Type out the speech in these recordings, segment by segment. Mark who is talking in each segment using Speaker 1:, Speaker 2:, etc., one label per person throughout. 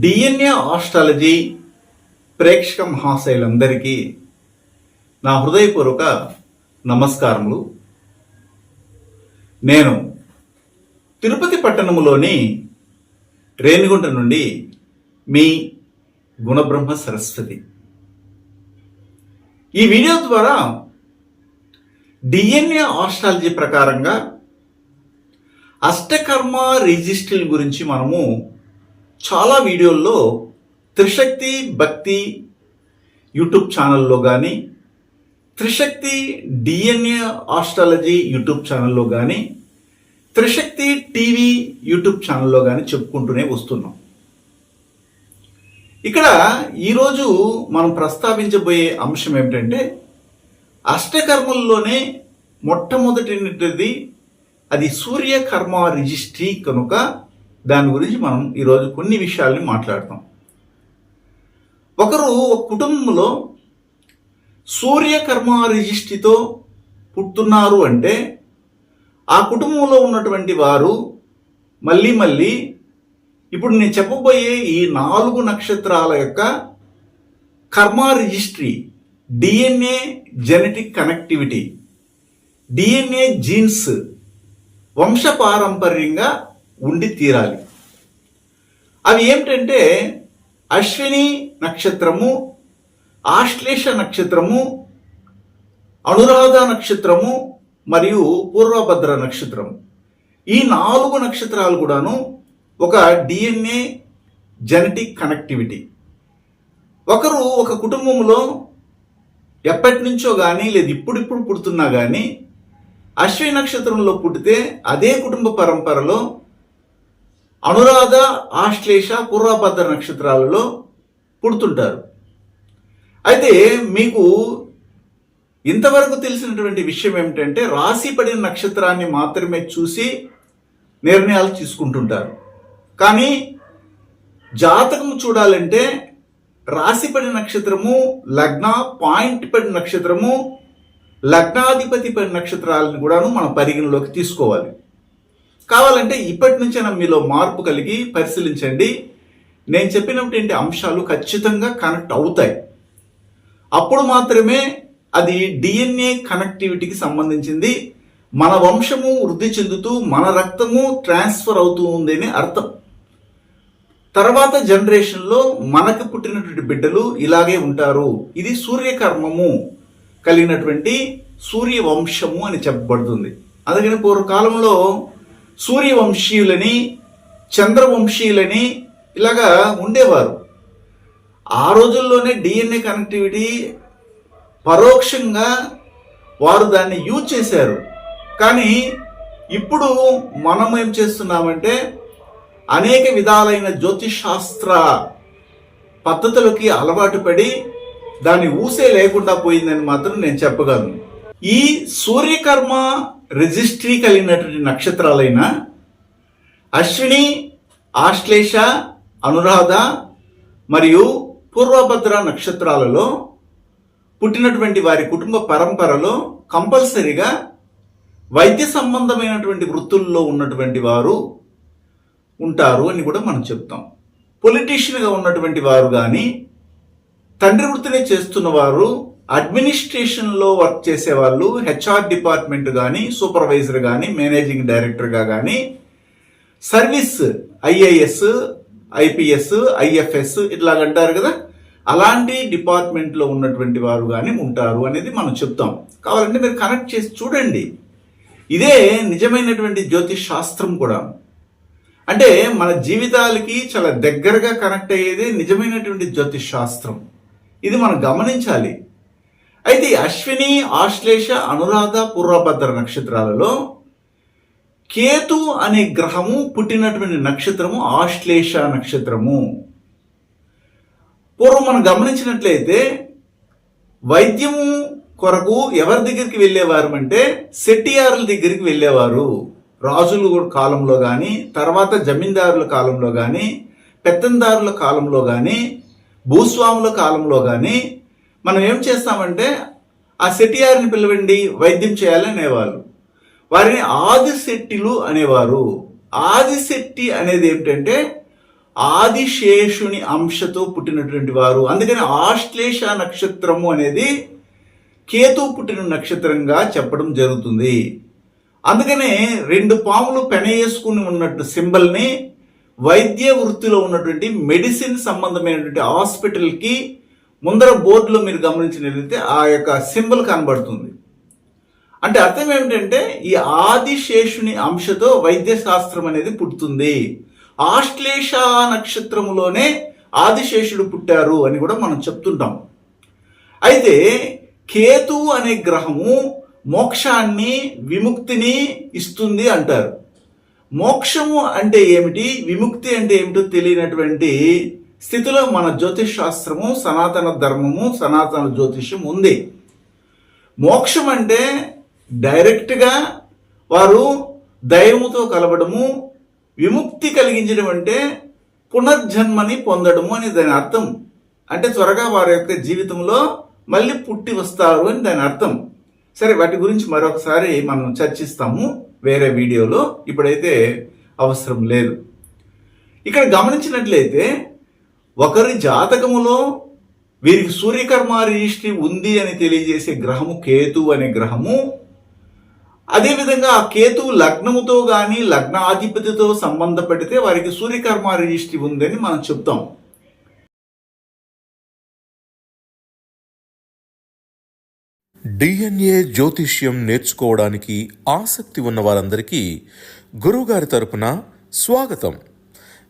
Speaker 1: DNA astrology ప్రేక్షక మహాశయులందరికీ నా హృదయపూర్వక నమస్కారములు. నేను తిరుపతి పట్టణములోని రేణిగుంట నుండి మీ గుణబ్రహ్మ సరస్వతి. ఈ వీడియో ద్వారా డిఎన్ఏ ఆస్ట్రాలజీ ప్రకారంగా అష్టకర్మ రిజిస్ట్రీల గురించి మనము చాలా వీడియోల్లో త్రిశక్తి భక్తి యూట్యూబ్ ఛానల్లో కానీ త్రిశక్తి డిఎన్ఏ ఆస్ట్రాలజీ యూట్యూబ్ ఛానల్లో కానీ త్రిశక్తి టీవీ యూట్యూబ్ ఛానల్లో కానీ చెప్పుకుంటూనే వస్తున్నాం. ఇక్కడ ఈరోజు మనం ప్రస్తావించబోయే అంశం ఏమిటంటే అష్టకర్మల్లోనే మొట్టమొదటిది అది సూర్యకర్మ రిజిస్ట్రీ కనుక దాని గురించి మనం ఈరోజు కొన్ని విషయాల్ని మాట్లాడతాం. ఒకరు ఒక కుటుంబంలో సూర్యకర్మ రిజిస్ట్రీతో పుట్టున్నారు అంటే ఆ కుటుంబంలో ఉన్నటువంటి వారు మళ్ళీ మళ్ళీ ఇప్పుడు నేను చెప్పబోయే ఈ నాలుగు నక్షత్రాల యొక్క కర్మ registry DNA genetic connectivity DNA genes వంశపారంపర్యంగా ఉండి తీరాలి. అవి ఏమిటంటే అశ్విని నక్షత్రము ఆశ్లేష నక్షత్రము అనురాధ నక్షత్రము మరియు పూర్వభద్ర నక్షత్రము. ఈ నాలుగు నక్షత్రాలు కూడాను ఒక డిఎన్ఏ జెనెటిక్ కనెక్టివిటీ. ఒకరు ఒక కుటుంబంలో ఎప్పటి నుంచో కానీ లేదు ఇప్పుడిప్పుడు పుడుతున్నా కానీ అశ్విని నక్షత్రంలో పుట్టితే అదే కుటుంబ పరంపరలో అనురాధ ఆశ్లేష పూర్వభద్ర నక్షత్రాలలో పుడుతుంటారు. అయితే మీకు ఇంతవరకు తెలిసినటువంటి విషయం ఏమిటంటే రాశి పడిన నక్షత్రాన్ని మాత్రమే చూసి నిర్ణయాలు తీసుకుంటుంటారు. కానీ జాతకం చూడాలంటే రాశి పడిన నక్షత్రము లగ్న పాయింట్ పడిన నక్షత్రము లగ్నాధిపతి పడిన నక్షత్రాలను కూడాను మనం పరిగణలోకి తీసుకోవాలి. కావాలంటే ఇప్పటి నుంచైనా మీలో మార్పు కలిగి పరిశీలించండి. నేను చెప్పినటువంటి అంశాలు ఖచ్చితంగా కనెక్ట్ అవుతాయి. అప్పుడు మాత్రమే అది డిఎన్ఏ కనెక్టివిటీకి సంబంధించింది. మన వంశము వృద్ధి చెందుతూ మన రక్తము ట్రాన్స్ఫర్ అవుతూ ఉందని అర్థం. తర్వాత జనరేషన్లో మనకు పుట్టినటువంటి బిడ్డలు ఇలాగే ఉంటారు. ఇది సూర్యకర్మము కలిగినటువంటి సూర్యవంశము అని చెప్పబడుతుంది. అందుకని పూర్వకాలంలో సూర్యవంశీయులని చంద్రవంశీయులని ఇలాగా ఉండేవారు. ఆ రోజుల్లోనే డిఎన్ఏ కనెక్టివిటీ పరోక్షంగా వారు దాన్ని యూజ్ చేశారు. కానీ ఇప్పుడు మనం ఏం చేస్తున్నామంటే అనేక విధాలైన జ్యోతిషాస్త్ర పద్ధతులకి అలవాటు పడి దాని ఊసే లేకుండా పోయిందని మాత్రం నేను చెప్పగలను. ఈ సూర్యకర్మ రిజిస్ట్రీ కలిగినటువంటి నక్షత్రాలైన అశ్విని ఆశ్లేష అనురాధ మరియు పూర్వభద్ర నక్షత్రాలలో పుట్టినటువంటి వారి కుటుంబ పరంపరలో కంపల్సరిగా వైద్య సంబంధమైనటువంటి వృత్తుల్లో ఉన్నటువంటి వారు ఉంటారు అని కూడా మనం చెప్తాం. పొలిటీషియన్గా ఉన్నటువంటి వారు కానీ తండ్రి వృత్తిని చేస్తున్న వారు అడ్మినిస్ట్రేషన్లో వర్క్ చేసే వాళ్ళు హెచ్ఆర్ డిపార్ట్మెంట్ కానీ సూపర్వైజర్ కానీ మేనేజింగ్ డైరెక్టర్గా కానీ సర్వీస్ ఐఏఎస్ ఐపీఎస్ ఐఎఫ్ఎస్ ఇట్లా అంటారు కదా? అలాంటి డిపార్ట్మెంట్లో ఉన్నటువంటి వారు కానీ ఉంటారు అనేది మనం చెప్తాం. కావాలంటే మీరు కనెక్ట్ చేసి చూడండి. ఇదే నిజమైనటువంటి జ్యోతిష్ శాస్త్రం కూడా. అంటే మన జీవితాలకి చాలా దగ్గరగా కనెక్ట్ అయ్యేదే నిజమైనటువంటి జ్యోతిష్ శాస్త్రం. ఇది మనం గమనించాలి. అయితే అశ్విని ఆశ్లేష అనురాధ పూర్వభద్ర నక్షత్రాలలో కేతు అనే గ్రహము పుట్టినటువంటి నక్షత్రము ఆశ్లేష నక్షత్రము. పూర్వం మనం గమనించినట్లయితే వైద్యము కొరకు ఎవరి దగ్గరికి వెళ్ళేవారు అంటే సెట్టియారుల దగ్గరికి వెళ్ళేవారు. రాజులు కాలంలో కానీ తర్వాత జమీందారుల కాలంలో కానీ పెత్తందారుల కాలంలో కానీ భూస్వాముల కాలంలో కానీ మనం ఏం చేస్తామంటే ఆ సెటియార్ని పిలవండి వైద్యం చేయాలి అనేవాళ్ళు. వారిని ఆదిశెట్టిలు అనేవారు. ఆదిశెట్టి అనేది ఏమిటంటే ఆదిశేషుని అంశతో పుట్టినటువంటి వారు. అందుకని ఆశ్లేష నక్షత్రము అనేది కేతు పుట్టిన నక్షత్రంగా చెప్పడం జరుగుతుంది. అందుకనే రెండు పాములు పెనయేసుకుని ఉన్నట్టు సింబల్ని వైద్య వృత్తిలో ఉన్నటువంటి మెడిసిన్ సంబంధమైనటువంటి హాస్పిటల్కి ముందర బోర్డులో మీరు గమనించినట్లయితే ఆ యొక్క సింబల్ కనబడుతుంది. అంటే అర్థం ఏమిటంటే ఈ ఆదిశేషుని అంశతో వైద్య శాస్త్రం అనేది పుట్టుతుంది ఆశ్లేష నక్షత్రములోనే ఆదిశేషుడు పుట్టారు అని కూడా మనం చెప్తుంటాం. అయితే కేతు అనే గ్రహము మోక్షాన్ని విముక్తిని ఇస్తుంది అంటారు. మోక్షము అంటే ఏమిటి? విముక్తి అంటే ఏమిటో తెలియనటువంటి స్థితిలో మన జ్యోతిష్ శాస్త్రము సనాతన ధర్మము సనాతన జ్యోతిష్యం ఉంది. మోక్షం అంటే డైరెక్ట్గా వారు దైవముతో కలవడము విముక్తి కలిగించడం అంటే పునర్జన్మని పొందడము అని దాని అర్థం. అంటే త్వరగా వారి యొక్క జీవితంలో మళ్ళీ పుట్టి వస్తారు అని దాని అర్థం. సరే వాటి గురించి మరొకసారి మనం చర్చిస్తాము వేరే వీడియోలో. ఇప్పుడైతే అవసరం లేదు. ఇక్కడ గమనించినట్లయితే ఒకరి జాతకములో వీరికి సూర్యకర్మ రిజిస్ట్రీ ఉంది అని తెలియజేసే గ్రహము కేతు అనే గ్రహము. అదేవిధంగా ఆ కేతు లగ్నముతో కానీ లగ్నాధిపతితో సంబంధపడితే వారికి సూర్యకర్మ రిజిస్ట్రీ ఉందని మనం చెప్తాం.
Speaker 2: డిఎన్ఏ జ్యోతిష్యం నేర్చుకోవడానికి ఆసక్తి ఉన్న వారందరికీ గురువుగారి తరపున స్వాగతం.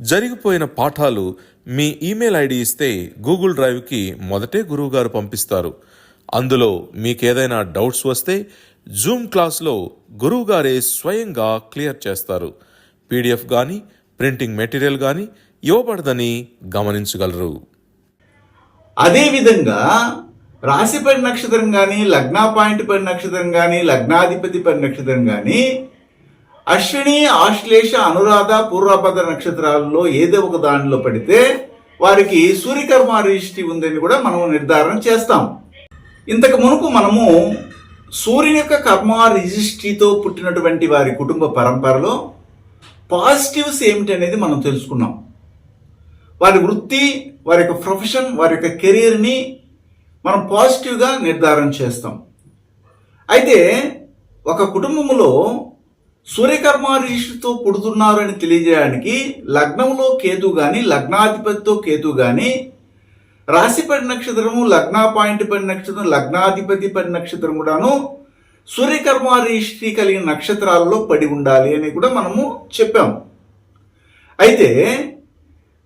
Speaker 2: జరిగిపోయిన పాఠాలు మీ ఈమెయిల్ ఐడి ఇస్తే గూగుల్ డ్రైవ్కి మొదటే గురువుగారు పంపిస్తారు. అందులో మీకేదైనా డౌట్స్ వస్తే జూమ్ క్లాస్లో గురువుగారే స్వయంగా క్లియర్ చేస్తారు. పీడిఎఫ్ కానీ ప్రింటింగ్ మెటీరియల్ కానీ ఇవ్వబడదని గమనించగలరు.
Speaker 1: అదేవిధంగా రాశి పడి నక్షత్రం కానీ లగ్నా పాయింట్ పడి నక్షత్రం కానీ లగ్నాధిపతి పడి నక్షత్రం కానీ అశ్విని ఆశ్లేష అనురాధ పూర్వభద్ర నక్షత్రాలలో ఏదో ఒక దానిలో పడితే వారికి సూర్యకర్మ రిజిస్ట్రీ ఉందని కూడా మనం నిర్ధారణ చేస్తాం. ఇంతకు మునుపు మనము సూర్యుని యొక్క కర్మ రిజిస్ట్రీతో పుట్టినటువంటి వారి కుటుంబ పరంపరలో పాజిటివ్స్ ఏమిటనేది మనం తెలుసుకున్నాం. వారి వృత్తి వారి యొక్క ప్రొఫెషన్ వారి యొక్క కెరీర్ని మనం పాజిటివ్గా నిర్ధారణ చేస్తాం. అయితే ఒక కుటుంబంలో సూర్యకర్మ రిషితో పుడుతున్నారు అని తెలియజేయడానికి లగ్నంలో కేతు కానీ లగ్నాధిపతితో కేతు కానీ రాశిపడి నక్షత్రము లగ్న పాయింట్ పడి నక్షత్రం లగ్నాధిపతి పడి నక్షత్రం కూడాను సూర్యకర్మ రిషి కలిగిన నక్షత్రాలలో పడి ఉండాలి అని కూడా మనము చెప్పాము అయితే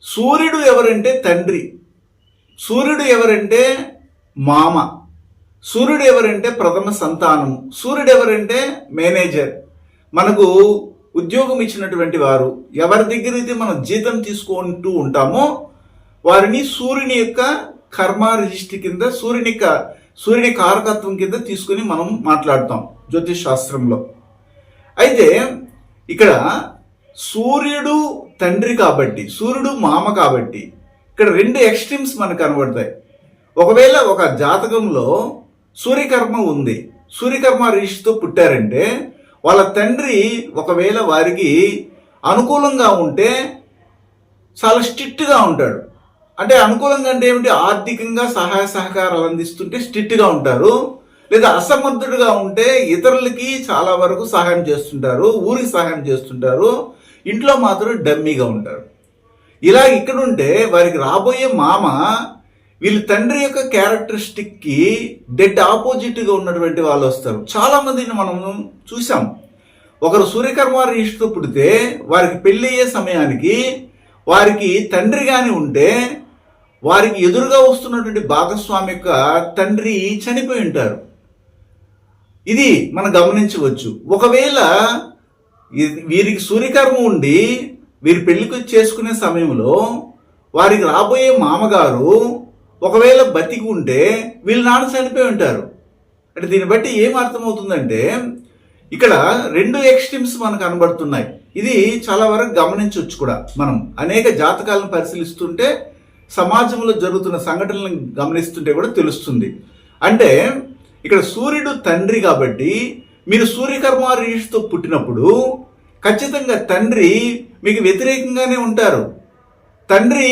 Speaker 1: సూర్యుడు ఎవరంటే తండ్రి సూర్యుడు ఎవరంటే మామ సూర్యుడు ఎవరంటే ప్రథమ సంతానం సూర్యుడు ఎవరంటే మేనేజర్ మనకు ఉద్యోగం ఇచ్చినటువంటి వారు ఎవరి దగ్గర అయితే మనం జీతం తీసుకుంటూ ఉంటామో వారిని సూర్యుని యొక్క కర్మ రిజిస్ట్రీ కింద సూర్యుని యొక్క సూర్యుని కారకత్వం కింద తీసుకుని మనం మాట్లాడతాం జ్యోతిష్ శాస్త్రంలో అయితే ఇక్కడ సూర్యుడు తండ్రి కాబట్టి సూర్యుడు మామ కాబట్టి ఇక్కడ రెండు ఎక్స్ట్రీమ్స్ మనకు కనబడతాయి. ఒకవేళ ఒక జాతకంలో సూర్యకర్మ ఉంది సూర్యకర్మ రిషితో పుట్టారంటే వాళ్ళ తండ్రి ఒకవేళ వారికి అనుకూలంగా ఉంటే చాలా స్ట్రిక్ట్గా ఉంటాడు. అంటే అనుకూలంగా అంటే ఏమిటి? ఆర్థికంగా సహాయ సహకారాలు అందిస్తుంటే స్ట్రిక్ట్గా ఉంటారు. లేదా అసమర్థుడుగా ఉంటే ఇతరులకి చాలా వరకు సహాయం చేస్తుంటారు. ఊరికి సహాయం చేస్తుంటారు. ఇంట్లో మాత్రం డమ్మీగా ఉంటారు. ఇలా ఇక్కడుంటే వారికి రాబోయే మామ వీళ్ళ తండ్రి యొక్క క్యారెక్టరిస్టిక్కి డెడ్ ఆపోజిట్గా ఉన్నటువంటి వాళ్ళు వస్తారు. చాలామందిని మనం చూసాం ఒకరు సూర్యకర్మ రీష్తో పుడితే వారికి పెళ్ళి అయ్యే సమయానికి వారికి తండ్రి కానీ ఉంటే వారికి ఎదురుగా వస్తున్నటువంటి భాగస్వామి యొక్క తండ్రి చనిపోయి ఉంటారు. ఇది మనం గమనించవచ్చు. ఒకవేళ వీరికి సూర్యకర్మ ఉండి వీరి పెళ్ళికి చేసుకునే సమయంలో వారికి రాబోయే మామగారు ఒకవేళ బతికి ఉంటే వీళ్ళ నాన్న చనిపోయి ఉంటారు. అంటే దీన్ని బట్టి ఏం అర్థమవుతుందంటే ఇక్కడ రెండు ఎక్స్ట్రీమ్స్ మనకు కనబడుతున్నాయి. ఇది చాలా వరకు గమనించవచ్చు కూడా మనం. అనేక జాతకాలను పరిశీలిస్తుంటే సమాజంలో జరుగుతున్న సంఘటనలను గమనిస్తుంటే కూడా తెలుస్తుంది. అంటే ఇక్కడ సూర్యుడు తండ్రి కాబట్టి మీరు సూర్యకర్మ రీషితో పుట్టినప్పుడు ఖచ్చితంగా తండ్రి మీకు వ్యతిరేకంగానే ఉంటారు. తండ్రి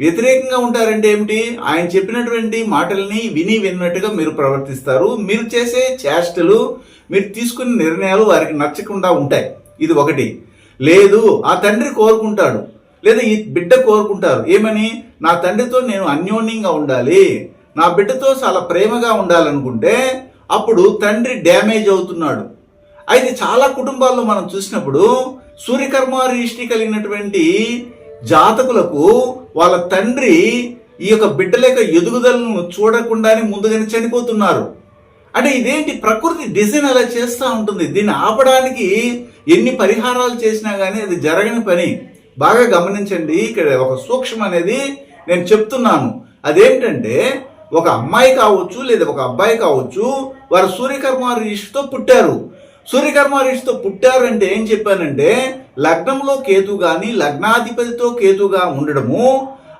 Speaker 1: వ్యతిరేకంగా ఉంటారంటే ఏమిటి? ఆయన చెప్పినటువంటి మాటల్ని విని విన్నట్టుగా మీరు ప్రవర్తిస్తారు. మీరు చేసే చేష్టలు మీరు తీసుకునే నిర్ణయాలు వారికి నచ్చకుండా ఉంటాయి. ఇది ఒకటి. లేదు ఆ తండ్రి కోరుకుంటాడు. లేదా ఈ బిడ్డ కోరుకుంటారు. ఏమని? నా తండ్రితో నేను అన్యోన్యంగా ఉండాలి. నా బిడ్డతో చాలా ప్రేమగా ఉండాలనుకుంటే అప్పుడు తండ్రి డ్యామేజ్ అవుతున్నాడు. అయితే చాలా కుటుంబాల్లో మనం చూసినప్పుడు సూర్యకర్మ రిష్టి కలిగినటువంటి జాతకులకు వాళ్ళ తండ్రి ఈ యొక్క బిడ్డల యొక్క ఎదుగుదలను చూడకుండానే ముందుగానే చనిపోతున్నారు. అంటే ఇదేంటి? ప్రకృతి డిజైన్ అలా చేస్తూ ఉంటుంది. దీన్ని ఆపడానికి ఎన్ని పరిహారాలు చేసినా కానీ అది జరగని పని. బాగా గమనించండి. ఇక్కడ ఒక సూక్ష్మం అనేది నేను చెప్తున్నాను. అదేంటంటే ఒక అమ్మాయి కావచ్చు లేదా ఒక అబ్బాయి కావచ్చు వారు సూర్యకర్మ రిషితో పుట్టారు. సూర్యకర్మ రిషితో పుట్టారు ఏం చెప్పానంటే లగ్నంలో కేతు కానీ లగ్నాధిపతితో కేతుగా ఉండడము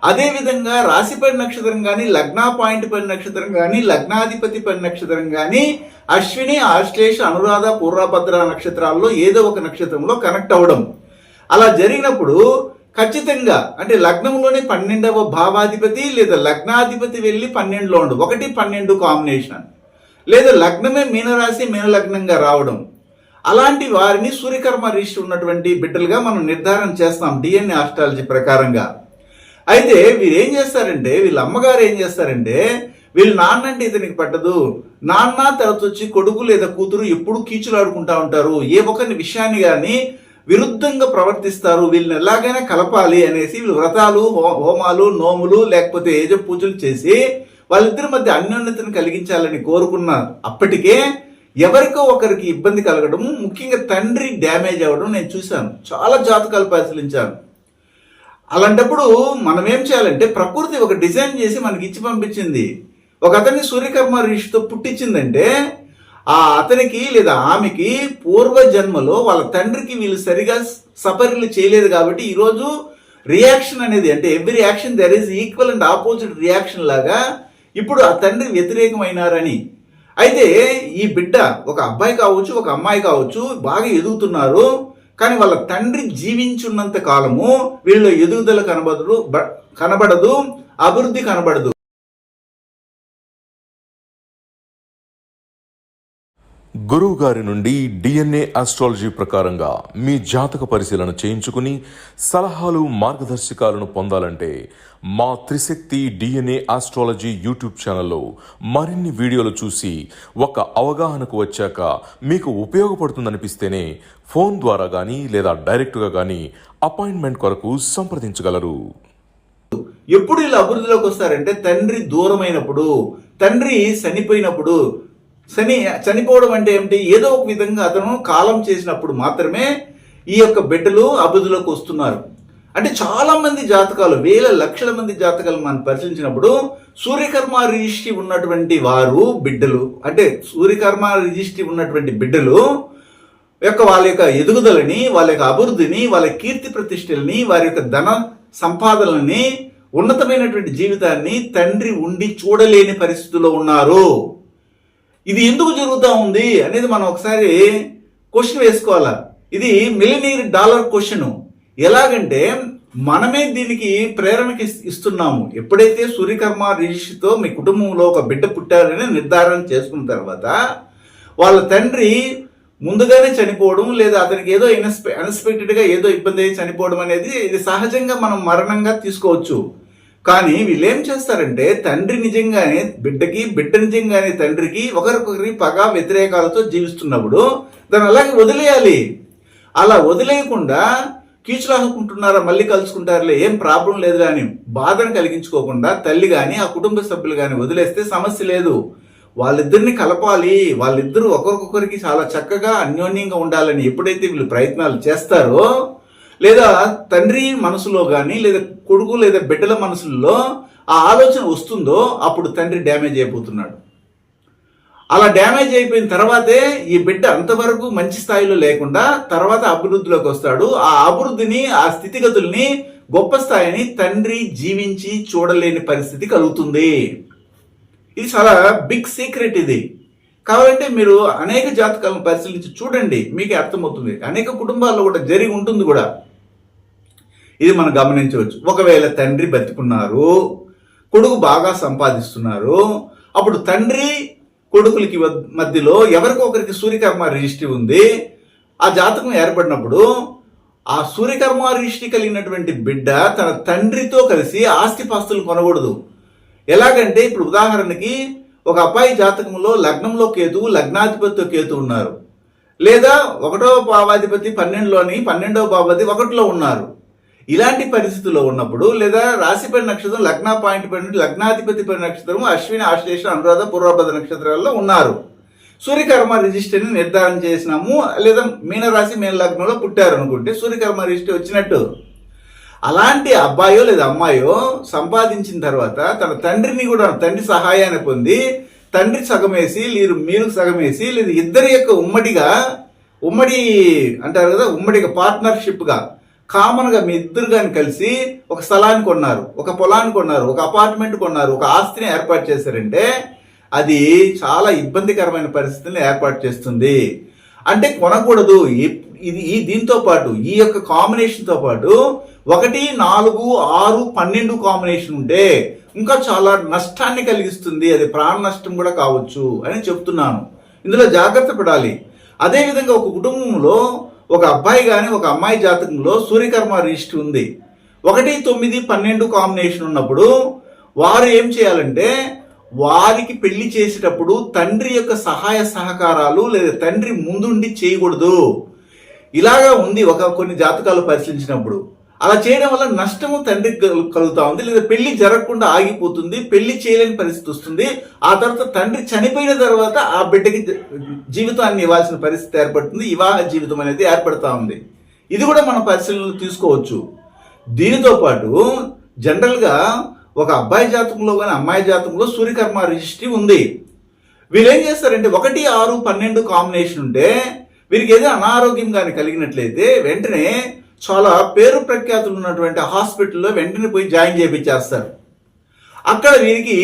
Speaker 1: అదేవిధంగా రాశిపడి నక్షత్రం కానీ లగ్న పాయింట్ పడి నక్షత్రం కానీ లగ్నాధిపతి పడి నక్షత్రం కానీ అశ్విని ఆశ్లేష అనురాధ పూర్వభద్ర నక్షత్రాల్లో ఏదో ఒక నక్షత్రంలో కనెక్ట్ అవ్వడం. అలా జరిగినప్పుడు ఖచ్చితంగా అంటే లగ్నంలోనే పన్నెండవ భావాధిపతి లేదా లగ్నాధిపతి వెళ్ళి పన్నెండులో ఉండదు ఒకటి పన్నెండు కాంబినేషన్. లేదా లగ్నమే మీనరాశి మీనలగ్నంగా రావడం. అలాంటి వారిని సూర్యకర్మ రిషి ఉన్నటువంటి బిడ్డలుగా మనం నిర్ధారణ చేస్తాం డిఎన్ఏ ఆస్ట్రాలజీ ప్రకారంగా. అయితే వీరు ఏం చేస్తారంటే వీళ్ళ అమ్మగారు ఏం చేస్తారంటే వీళ్ళ నాన్న అంటే ఇతనికి పట్టదు. నాన్న తర్వాత వచ్చి కొడుకు లేదా కూతురు ఎప్పుడు కీచులాడుకుంటా ఉంటారు. ఏ ఒక్కరి విషయాన్ని కానీ విరుద్ధంగా ప్రవర్తిస్తారు. వీళ్ళని ఎలాగైనా కలపాలి అనేసి వీళ్ళు వ్రతాలు హో- హోమాలు నోములు లేకపోతే ఏజ పూజలు చేసి వాళ్ళిద్దరి మధ్య అన్యోన్యతను కలిగించాలని కోరుకున్నారు. అప్పటికే ఎవరికో ఒకరికి ఇబ్బంది కలగడం ముఖ్యంగా తండ్రి డ్యామేజ్ అవ్వడం నేను చూశాను. చాలా జాతకాలు పరిశీలించాను. అలాంటప్పుడు మనం ఏం చేయాలంటే ప్రకృతి ఒక డిజైన్ చేసి మనకి ఇచ్చి పంపించింది. ఒక అతన్ని సూర్యకర్మ ఋషితో పుట్టించిందంటే ఆ అతనికి లేదా ఆమెకి పూర్వ జన్మలో వాళ్ళ తండ్రికి వీళ్ళు సరిగా సపర్యలు చేయలేదు కాబట్టి ఈరోజు రియాక్షన్ అనేది అంటే every action there is equal and opposite reaction లాగా ఇప్పుడు ఆ తండ్రి వ్యతిరేకమైనారని అయితే ఈ బిడ్డ ఒక అబ్బాయి కావచ్చు ఒక అమ్మాయి కావచ్చు బాగా ఎదుగుతున్నారు. కానీ వాళ్ళ తండ్రి జీవించున్నంత కాలము వీళ్ళ ఎదుగుదల కనబడదు బ- కనబడదు అభివృద్ధి కనబడదు.
Speaker 2: గురువు గారి నుండి డిఎన్ఏ ఆస్ట్రాలజీ ప్రకారంగా మీ జాతక పరిశీలన చేయించుకుని సలహాలు మార్గదర్శకాలను పొందాలంటే మా త్రిశక్తి డిఎన్ఏ ఆస్ట్రాలజీ యూట్యూబ్ ఛానల్లో మరిన్ని వీడియోలు చూసి ఒక అవగాహనకు వచ్చాక మీకు ఉపయోగపడుతుందనిపిస్తేనే ఫోన్ ద్వారా కానీ లేదా డైరెక్ట్గా కానీ అపాయింట్మెంట్ కొరకు సంప్రదించగలరు.
Speaker 1: ఎప్పుడు ఇలా అభివృద్ధిలోకి వస్తారంటే తండ్రి దూరమైనప్పుడు తండ్రి చనిపోయినప్పుడు శని చనిపోవడం అంటే ఏమిటి? ఏదో ఒక విధంగా అతను కాలం చేసినప్పుడు మాత్రమే ఈ యొక్క బిడ్డలు అభివృద్ధిలోకి వస్తున్నారు. అంటే చాలా మంది జాతకాలు వేల లక్షల మంది జాతకాలు మనం పరిశీలించినప్పుడు సూర్యకర్మ రిజిస్ట్రీ ఉన్నటువంటి వారు బిడ్డలు. అంటే సూర్యకర్మ రిజిస్ట్రీ ఉన్నటువంటి బిడ్డలు యొక్క వాళ్ళ యొక్క ఎదుగుదలని వాళ్ళ యొక్క అభివృద్ధిని వాళ్ళ కీర్తి ప్రతిష్టలని వారి యొక్క ధన సంపాదనని ఉన్నతమైనటువంటి జీవితాన్ని తండ్రి ఉండి చూడలేని పరిస్థితిలో ఉన్నారు. ఇది ఎందుకు జరుగుతూ ఉంది అనేది మనం ఒకసారి క్వశ్చన్ వేసుకోవాలా? ఇది మిలినీర్ డాలర్ క్వశ్చన్. ఎలాగంటే మనమే దీనికి ప్రేరణకి ఇస్తున్నాము. ఎప్పుడైతే సూర్యకర్మ రిషితో మీ కుటుంబంలో ఒక బిడ్డ పుట్టారని నిర్ధారణ చేసుకున్న తర్వాత వాళ్ళ తండ్రి ముందుగానే చనిపోవడం లేదా అతనికి ఏదో ఇన్స్పె అన్ఎక్స్పెక్టెడ్గా ఏదో ఇబ్బంది అయ్యి చనిపోవడం అనేది ఇది సహజంగా మనం మరణంగా తీసుకోవచ్చు. కానీ వీళ్ళు ఏం చేస్తారంటే తండ్రి నిజంగానే బిడ్డకి బిడ్డ నిజంగానే తండ్రికి ఒకరికొకరి పగ వ్యతిరేకాలతో జీవిస్తున్నప్పుడు దాన్ని అలాగే వదిలేయాలి. అలా వదిలేయకుండా కీచులాకుంటున్నారా మళ్ళీ కలుసుకుంటారులే ఏం ప్రాబ్లం లేదు అని బాధను కలిగించుకోకుండా తల్లి కానీ ఆ కుటుంబ సభ్యులు కానీ వదిలేస్తే సమస్య లేదు. వాళ్ళిద్దరిని కలపాలి. వాళ్ళిద్దరూ ఒకరికొకరికి చాలా చక్కగా అన్యోన్యంగా ఉండాలని ఎప్పుడైతే వీళ్ళు ప్రయత్నాలు చేస్తారో లేదా తండ్రి మనసులో కానీ లేదా కొడుకు లేదా బిడ్డల మనసుల్లో ఆ ఆలోచన వస్తుందో అప్పుడు తండ్రి డ్యామేజ్ అయిపోతున్నాడు. అలా డ్యామేజ్ అయిపోయిన తర్వాతే ఈ బిడ్డ అంతవరకు మంచి స్థాయిలో లేకుండా తర్వాత అభివృద్ధిలోకి వస్తాడు. ఆ అభివృద్ధిని ఆ స్థితిగతుల్ని గొప్ప స్థాయిని తండ్రి జీవించి చూడలేని పరిస్థితి కలుగుతుంది. ఇది చాలా బిగ్ సీక్రెట్ ఇది. కావాలంటే మీరు అనేక జాతకాలను పరిశీలించి చూడండి. మీకే అర్థమవుతుంది. అనేక కుటుంబాల్లో కూడా జరిగి ఉంటుంది కూడా. ఇది మనం గమనించవచ్చు. ఒకవేళ తండ్రి బతికున్నారు కొడుకు బాగా సంపాదిస్తున్నారు అప్పుడు తండ్రి కొడుకులకి మధ్యలో ఎవరికి ఒకరికి సూర్యకర్మ రిజిస్ట్రీ ఉంది ఆ జాతకం ఏర్పడినప్పుడు ఆ సూర్యకర్మ రిజిస్ట్రీ కలిగినటువంటి బిడ్డ తన తండ్రితో కలిసి ఆస్తిపాస్తులు కొనకూడదు. ఎలాగంటే ఇప్పుడు ఉదాహరణకి ఒక అబ్బాయి జాతకంలో లగ్నంలో కేతు లగ్నాధిపతితో కేతు ఉన్నారు. లేదా ఒకటో భావాధిపతి పన్నెండులోని పన్నెండవ భావాధి ఒకటిలో ఉన్నారు. ఇలాంటి పరిస్థితుల్లో ఉన్నప్పుడు లేదా రాశిపడి నక్షత్రం లగ్న పాయింట్ పడి లగ్నాధిపతి పడి నక్షత్రం అశ్విని ఆశ్లేష అనురాధ పూర్వభద్ర నక్షత్రాల్లో ఉన్నారు. సూర్యకర్మ రిజిస్టర్ని నిర్ధారణ చేసినాము లేదా మీనరాశి మీన లగ్నంలో పుట్టారు అనుకుంటే సూర్యకర్మ రిజిస్టర్ వచ్చినట్టు. అలాంటి అబ్బాయో లేదా అమ్మాయో సంపాదించిన తర్వాత తన తండ్రిని కూడా తండ్రి సహాయాన్ని పొంది తండ్రి సగమేసి మీరు మీరు సగమేసి లేదా ఇద్దరి యొక్క ఉమ్మడిగా ఉమ్మడి అంటారు కదా ఉమ్మడిగా పార్ట్నర్షిప్గా కామన్గా మీ ఇద్దరు కానీ కలిసి ఒక స్థలాన్ని కొన్నారు ఒక పొలాన్ని కొన్నారు ఒక అపార్ట్మెంట్ కొన్నారు ఒక ఆస్తిని ఏర్పాటు చేశారంటే అది చాలా ఇబ్బందికరమైన పరిస్థితిని ఏర్పాటు చేస్తుంది. అంటే కొనకూడదు. ఇది ఈ దీంతో పాటు ఈ యొక్క కాంబినేషన్తో పాటు ఒకటి నాలుగు ఆరు పన్నెండు కాంబినేషన్ ఉంటే ఇంకా చాలా నష్టాన్ని కలిగిస్తుంది. అది ప్రాణ నష్టం కూడా కావచ్చు అని చెప్తున్నాను. ఇందులో జాగ్రత్త పడాలి. అదేవిధంగా ఒక కుటుంబంలో ఒక అబ్బాయి కానీ ఒక అమ్మాయి జాతకంలో సూర్యకర్మ రిజిస్ట్ ఉంది. ఒకటి తొమ్మిది పన్నెండు కాంబినేషన్ ఉన్నప్పుడు వారు ఏం చేయాలంటే వారికి పెళ్ళి చేసేటప్పుడు తండ్రి యొక్క సహాయ సహకారాలు లేదా తండ్రి ముందుండి చేయకూడదు. ఇలాగా ఉంది ఒక కొన్ని జాతకాలు పరిశీలించినప్పుడు. అలా చేయడం వల్ల నష్టము తండ్రికి కలుగుతా ఉంది. లేదా పెళ్ళి జరగకుండా ఆగిపోతుంది. పెళ్ళి చేయలేని పరిస్థితి వస్తుంది. ఆ తర్వాత తండ్రి చనిపోయిన తర్వాత ఆ బిడ్డకి జీవితాన్ని ఇవ్వాల్సిన పరిస్థితి ఏర్పడుతుంది. వివాహ జీవితం అనేది ఏర్పడతా ఉంది. ఇది కూడా మన పరిశీలనలు తీసుకోవచ్చు. దీనితో పాటు జనరల్గా ఒక అబ్బాయి జాతకంలో కానీ అమ్మాయి జాతకంలో సూర్యకర్మ రిజిస్ట్రీ ఉంది. వీళ్ళు ఏం చేస్తారంటే ఒకటి ఆరు పన్నెండు కాంబినేషన్ ఉంటే వీరికి ఏదో అనారోగ్యం కానీ కలిగినట్లయితే వెంటనే చాలా పేరు ప్రఖ్యాతులు ఉన్నటువంటి హాస్పిటల్లో వెంటనే పోయి జాయిన్ చేయించేస్తారు అక్కడ వీరికి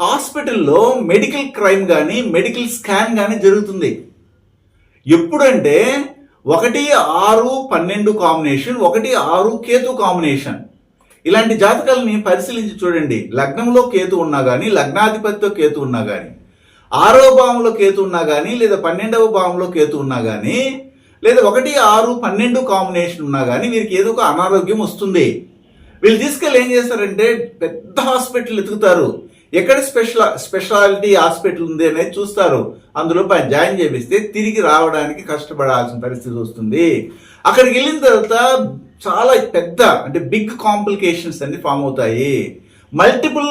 Speaker 1: హాస్పిటల్లో మెడికల్ క్రైమ్ కానీ మెడికల్ స్కాన్ కానీ జరుగుతుంది. ఎప్పుడంటే ఒకటి ఆరు పన్నెండు కాంబినేషన్ ఒకటి ఆరు కేతు కాంబినేషన్. ఇలాంటి జాతకాలని పరిశీలించి చూడండి. లగ్నంలో కేతు ఉన్నా కానీ లగ్నాధిపతితో కేతు ఉన్నా కానీ ఆరో భావంలో కేతు ఉన్నా కానీ లేదా పన్నెండవ భావంలో కేతు ఉన్నా కానీ లేదా ఒకటి ఆరు పన్నెండు కాంబినేషన్ ఉన్నా కానీ వీరికి ఏదో ఒక అనారోగ్యం వస్తుంది. వీళ్ళు తీసుకెళ్ళి ఏం చేస్తారంటే పెద్ద హాస్పిటల్ ఎతుకుతారు. ఎక్కడ స్పెషల్ స్పెషాలిటీ హాస్పిటల్ ఉంది అనేది చూస్తారు. అందులో జాయిన్ చేపిస్తే తిరిగి రావడానికి కష్టపడాల్సిన పరిస్థితి వస్తుంది. అక్కడికి వెళ్ళిన తర్వాత చాలా పెద్ద అంటే బిగ్ కాంప్లికేషన్స్ అన్ని ఫామ్ అవుతాయి. మల్టిపుల్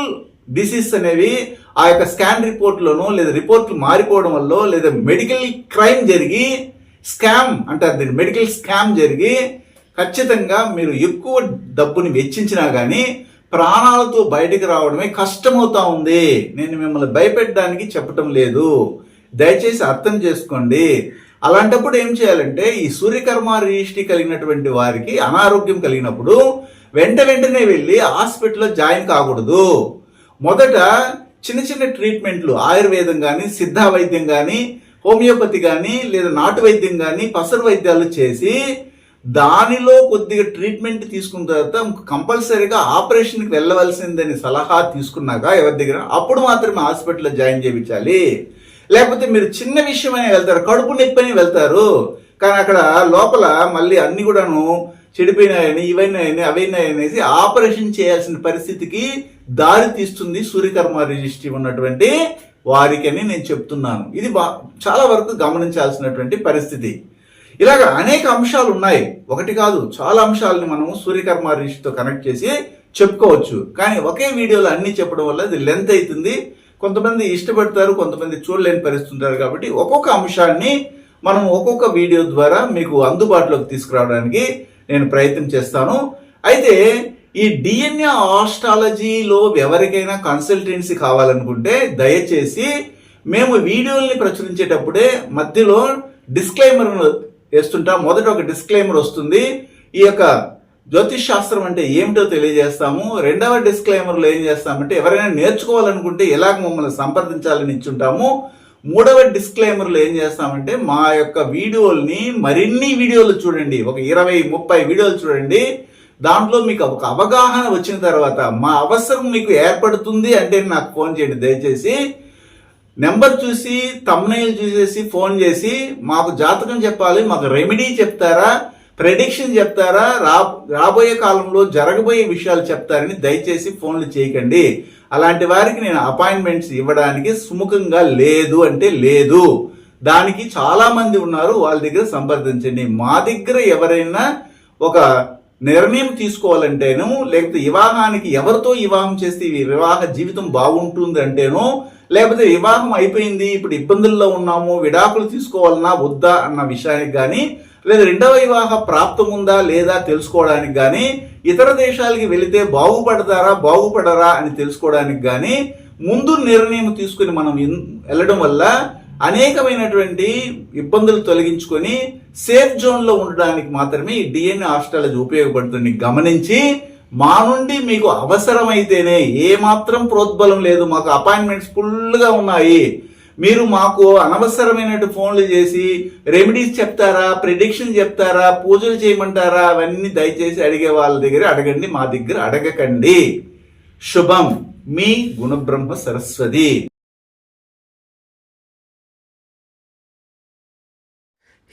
Speaker 1: డిసీజ్ అనేవి ఆ యొక్క స్కాన్ రిపోర్ట్లోనో లేదా రిపోర్ట్లు మారిపోవడం వల్ల లేదా మెడికల్ క్రైమ్ జరిగి స్కామ్ అంటారు దీన్ని మెడికల్ స్కామ్ జరిగి ఖచ్చితంగా మీరు ఎక్కువ డబ్బుని వెచ్చించినా కానీ ప్రాణాలతో బయటికి రావడమే కష్టమవుతా ఉంది. నేను మిమ్మల్ని భయపెట్టడానికి చెప్పటం లేదు. దయచేసి అర్థం చేసుకోండి. అలాంటప్పుడు ఏం చేయాలంటే ఈ సూర్యకర్మ రిజిస్ట్రీ కలిగినటువంటి వారికి అనారోగ్యం కలిగినప్పుడు వెంట వెంటనే వెళ్ళి హాస్పిటల్లో జాయిన్ కాకూడదు. మొదట చిన్న చిన్న ట్రీట్మెంట్లు ఆయుర్వేదం కానీ సిద్ధ వైద్యం కానీ హోమియోపతి కానీ లేదా నాటు వైద్యం కానీ పసరు వైద్యాలు చేసి దానిలో కొద్దిగా ట్రీట్మెంట్ తీసుకున్న తర్వాత కంపల్సరీగా ఆపరేషన్కి వెళ్ళవలసిందని సలహా తీసుకున్నాక ఎవరి దగ్గర? అప్పుడు మాత్రమే హాస్పిటల్లో జాయిన్ చేయించాలి. లేకపోతే మీరు చిన్న విషయమని వెళ్తారు కడుపు నొప్పి వెళ్తారు. కానీ అక్కడ లోపల మళ్ళీ అన్ని కూడాను చెడిపోయినాయని ఇవైనాయని అవైనాయనేసి ఆపరేషన్ చేయాల్సిన పరిస్థితికి దారి తీస్తుంది సూర్యకర్మ రిజిస్ట్రీ ఉన్నటువంటి వారికని నేను చెప్తున్నాను. ఇది బా చాలా వరకు గమనించాల్సినటువంటి పరిస్థితి. ఇలాగ అనేక అంశాలు ఉన్నాయి. ఒకటి కాదు చాలా అంశాలని మనం సూర్యకర్మ రిజిస్ట్రీతో కనెక్ట్ చేసి చెప్పుకోవచ్చు. కానీ ఒకే వీడియోలో అన్ని చెప్పడం వల్ల ఇది లెంత్ అవుతుంది. కొంతమంది ఇష్టపడతారు కొంతమంది చూడలేని పరిస్థితి ఉంటారు కాబట్టి ఒక్కొక్క అంశాన్ని మనం ఒక్కొక్క వీడియో ద్వారా మీకు అందుబాటులోకి తీసుకురావడానికి నేను ప్రయత్నం చేస్తాను. అయితే ఈ డిఎన్ఏ ఆస్ట్రాలజీలో ఎవరికైనా కన్సల్టెన్సీ కావాలనుకుంటే దయచేసి మేము వీడియోల్ని ప్రచురించేటప్పుడే మధ్యలో డిస్క్లైమర్ వేస్తుంటాం. మొదట ఒక డిస్క్లైమర్ వస్తుంది. ఈ యొక్క జ్యోతిష్ శాస్త్రం అంటే ఏమిటో తెలియజేస్తాము. రెండవ డిస్క్లైమర్లో ఏం చేస్తామంటే ఎవరైనా నేర్చుకోవాలనుకుంటే ఎలాగ మమ్మల్ని సంప్రదించాలని ఇచ్చుంటాము. మూడవ డిస్క్లైమర్లో ఏం చేస్తామంటే మా యొక్క వీడియోల్ని మరిన్ని వీడియోలు చూడండి. ఒక ఇరవై ముప్పై వీడియోలు చూడండి. దాంట్లో మీకు ఒక అవగాహన వచ్చిన తర్వాత మా అవసరం మీకు ఏర్పడుతుంది అంటే నాకు ఫోన్ చేయండి. దయచేసి నెంబర్ చూసి తమ్నైల్ చూసేసి ఫోన్ చేసి మాకు జాతకం చెప్పాలి మాకు రెమెడీ చెప్తారా ప్రెడిక్షన్ చెప్తారా రా రాబోయే కాలంలో జరగబోయే విషయాలు చెప్తారని దయచేసి ఫోన్లు చేయకండి. అలాంటి వారికి నేను అపాయింట్మెంట్స్ ఇవ్వడానికి సుముఖంగా లేదు అంటే లేదు. దానికి చాలామంది ఉన్నారు వాళ్ళ దగ్గర సంప్రదించండి. మా దగ్గర ఎవరైనా ఒక నిర్ణయం తీసుకోవాలంటేను లేకపోతే వివాహానికి ఎవరితో వివాహం చేస్తే వివాహ జీవితం బాగుంటుంది అంటేనో లేకపోతే వివాహం అయిపోయింది ఇప్పుడు ఇబ్బందుల్లో ఉన్నాము విడాకులు తీసుకోవాలన్నా వద్దా అన్న విషయానికి కానీ లేదా రెండవ వివాహ ప్రాప్తం ఉందా లేదా తెలుసుకోవడానికి కానీ ఇతర దేశాలకి వెళితే బాగుపడతారా బాగుపడరా అని తెలుసుకోవడానికి కానీ ముందు నిర్ణయం తీసుకుని మనం వెళ్ళడం వల్ల అనేకమైనటువంటి ఇబ్బందులు తొలగించుకొని సేఫ్ జోన్లో ఉండడానికి మాత్రమే ఈ డిఎన్ఏ ఆస్ట్రాలజీ ఉపయోగపడుతుంది. గమనించి మా నుండి మీకు అవసరమైతేనే ఏ మాత్రం ప్రోద్బలం లేదు మాకు అపాయింట్మెంట్స్ ఫుల్గా ఉన్నాయి. మీరు మాకు అనవసరమైనట్టు ఫోన్లు చేసి రెమెడీస్ చెప్తారా ప్రిడిక్షన్ చెప్తారా పూజలు చేయమంటారా అవన్నీ దయచేసి అడిగే వాళ్ళ దగ్గర అడగండి మా దగ్గర అడగకండి. శుభం మీ గుణబ్రహ్మ సరస్వతి.